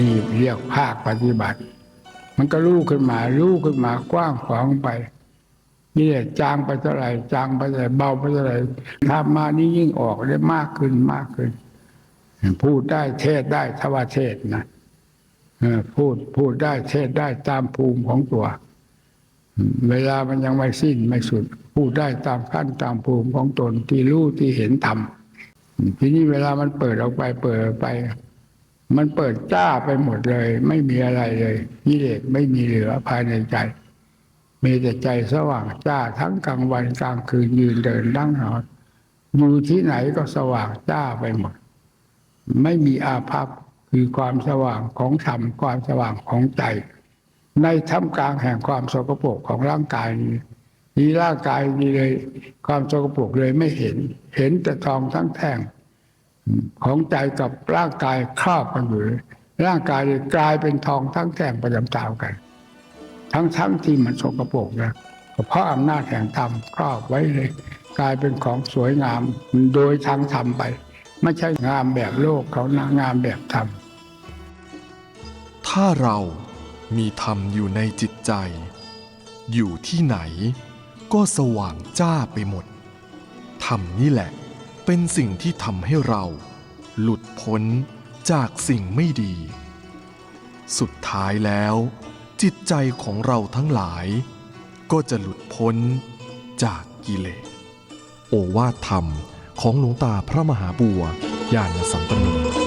นี่เรียกภาคปฏิบัติ มันก็รู้ขึ้นมารู้ขึ้นมากว้างขวางไปนี่แหละจางไปเท่าไหร่จางไปเท่าไหร่เบาไปเท่าไหร่ทำมานี่ยิ่งออกได้มากขึ้นมากขึ้น พูดได้เทศได้ทว่าเทศนะพูดพูดได้เทศได้ตามภูมิของตัว เวลามันยังไม่สิ้นไม่สุด พูดได้ตามขั้นตามภูมิของตนที่รู้ที่เห็นธรรมทีนี้เวลามันเปิดออกไปเปิดไป มันเปิดจ้าไปหมดเลย ไม่มีอะไรเลยกิเลสไม่มีเหลือภายในใจ มีแต่ใจสว่างจ้าทั้งกลางวันกลางคืนยืนเดินนั่งนอนมือที่ไหนก็สว่างจ้าไปหมด ไม่มีอาภัพคือความสว่างของธรรมความสว่างของใจ ในท่ามกลางแห่งความสกปรกของร่างกายนี้มีร่างกายนี้เลย ความสกปรกเลยไม่เห็น เห็นแต่ทองทั้งแท่ง ของใจกับร่างกายครอบกันอยู่ร่างกายเลยกลายเป็นทองทั้งแท่งประจำตามกัน ทั้งทั้งที่มันสกปรกนะก็เพราะอำนาจแห่งธรรมครอบไว้เลย กลายเป็นของสวยงามโดยทางธรรมไป ไม่ใช่งามแบบโลกเขานะงามแบบธรรมถ้าเรามีธรรมอยู่ในจิตใจ อยู่ที่ไหน ก็สว่างจ้าไปหมดธรรมนี่แหละ เป็นสิ่งที่ทำให้เรา หลุดพ้นจากสิ่งไม่ดี สุดท้ายแล้ว จิตใจของเราทั้งหลาย ก็จะหลุดพ้นจากกิเลส โอวาทธรรมของหลวงตาพระมหาบัวญาณสัมปันโน